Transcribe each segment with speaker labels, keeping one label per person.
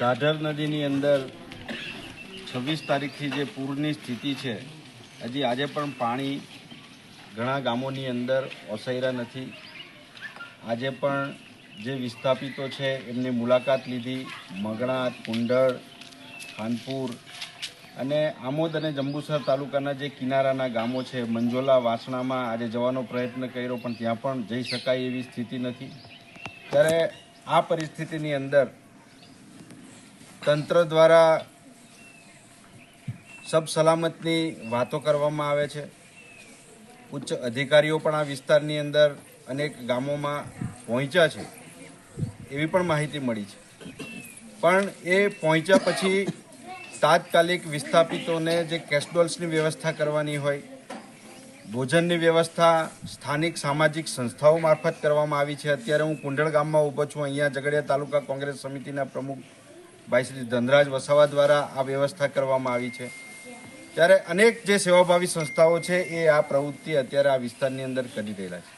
Speaker 1: ઢાઢર નદીની અંદર છવ્વીસ તારીખથી જે પૂરની સ્થિતિ છે, હજી આજે પણ પાણી ઘણા ગામોની અંદર ઓસૈરા નથી. આજે પણ જે વિસ્થાપિતો છે, એમની મુલાકાત લીધી મગણા, કુંડળ, ખાનપુર અને આમોદ અને જંબુસર તાલુકાના જે કિનારાના ગામો છે, મંજોલા, વાસણામાં આજે જવાનો પ્રયત્ન કર્યો, પણ ત્યાં પણ જઈ શકાય એવી સ્થિતિ નથી. ત્યારે આ પરિસ્થિતિની અંદર તંત્ર દ્વારા સબ સલામતની વાતો કરવામાં આવે છે. ઉચ્ચ અધિકારીઓ પણ આ વિસ્તારની અંદર અનેક ગામોમાં પહોંચ્યા છે. એવી પણ માહિતી મળી છે. પણ એ પહોંચ્યા પછી તાત્કાલિક વિસ્થાપિતોને જે કેશડોલ્સની વ્યવસ્થા કરવાની હોય, ભોજનની વ્યવસ્થા સ્થાનિક સામાજિક સંસ્થાઓ મારફત કરવામાં આવી છે. અત્યારે હું કુંડળ ગામમાં ઊભો છું. અહીંયા ઝઘડિયા તાલુકા કોંગ્રેસ સમિતિના પ્રમુખ ભાઈ શ્રી ધનરાજ વસાવા દ્વારા આ વ્યવસ્થા કરવામાં આવી છે. ત્યારે અનેક જે સેવાભાવી સંસ્થાઓ છે એ આ પ્રવૃત્તિ અત્યારે આ વિસ્તારની અંદર કરી રહેલા છે.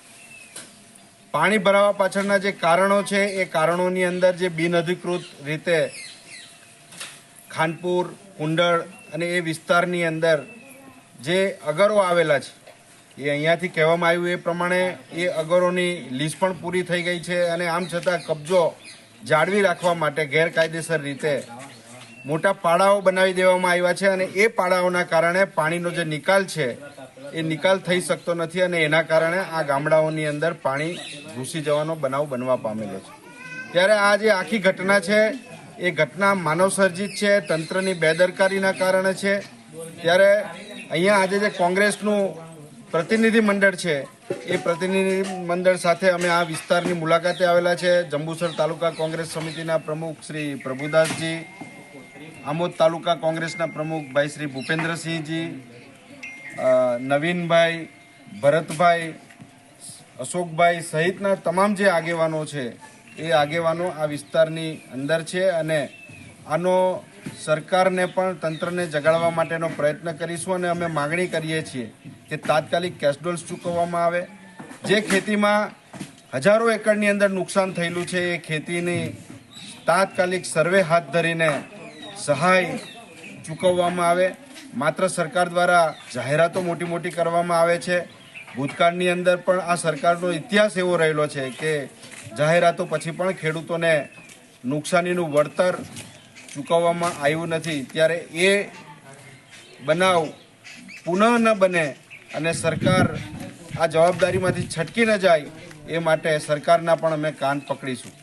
Speaker 1: પાણી ભરાવા પાછળના જે કારણો છે એ કારણોની અંદર જે બિનઅધિકૃત રીતે ખાનપુર, કુંડળ અને એ વિસ્તારની અંદર જે અગરો આવેલા છે, એ અહીંયાથી કહેવામાં આવ્યું એ પ્રમાણે એ અગરોની લીઝ પણ પૂરી થઈ ગઈ છે અને આમ છતાં કબજો જાળવી રાખવા માટે ગેરકાયદેસર રીતે મોટા પાડાઓ બનાવી દેવામાં આવ્યા છે અને એ પાડાઓના કારણે પાણીનો જે નિકાલ છે, એ નિકાલ થઈ શકતો નથી અને એના કારણે આ ગામડાઓની અંદર પાણી ઘૂસી જવાનો બનાવ બનવા પામેલો છે. ત્યારે આ જે આખી ઘટના છે, એ ઘટના માનવસર્જિત છે, તંત્રની બેદરકારીના કારણે છે. ત્યારે અહીંયા આજે જે કોંગ્રેસનું પ્રતિનિધિ મંડળ છે. એ પ્રતિનિધિ મંડળ સાથે અમે આ વિસ્તારની મુલાકાતે આવેલા છે. જંબુસર તાલુકા કોંગ્રેસ સમિતિના પ્રમુખ શ્રી પ્રભુદાસજી, આમોદ તાલુકા કોંગ્રેસના પ્રમુખ ભાઈ શ્રી ભૂપેન્દ્રસિંહજી નવીનભાઈ, ભરતભાઈ, અશોકભાઈ સહિતના તમામ જે આગેવાનો છે, એ આગેવાનો આ વિસ્તારની અંદર છે અને આનો સરકારને પણ તંત્રને જગાડવા માટેનો પ્રયત્ન કરીશું અને અમે માગણી કરીએ છીએ કે તાત્કાલિક કેશડોલ્સ ચૂકવવામાં આવે. જે ખેતીમાં હજારો એકરની અંદર નુકસાન થયેલું છે, એ ખેતીની તાત્કાલિક સર્વે હાથ ધરીને સહાય ચૂકવવામાં આવે. માત્ર સરકાર દ્વારા જાહેરાતો મોટી મોટી કરવામાં આવે છે. ભૂતકાળની અંદર પણ આ સરકારનો ઇતિહાસ એવો રહેલો છે કે જાહેરાતો પછી પણ ખેડૂતોને નુકસાનીનું વળતર ચૂકવવામાં આવ્યું નથી, ત્યારે એ બનાવ પુનઃ ન બને અને સરકાર આ જવાબદારીમાંથી છટકી ન જાય, એ માટે સરકારના પણ અમે કાન પકડીશું.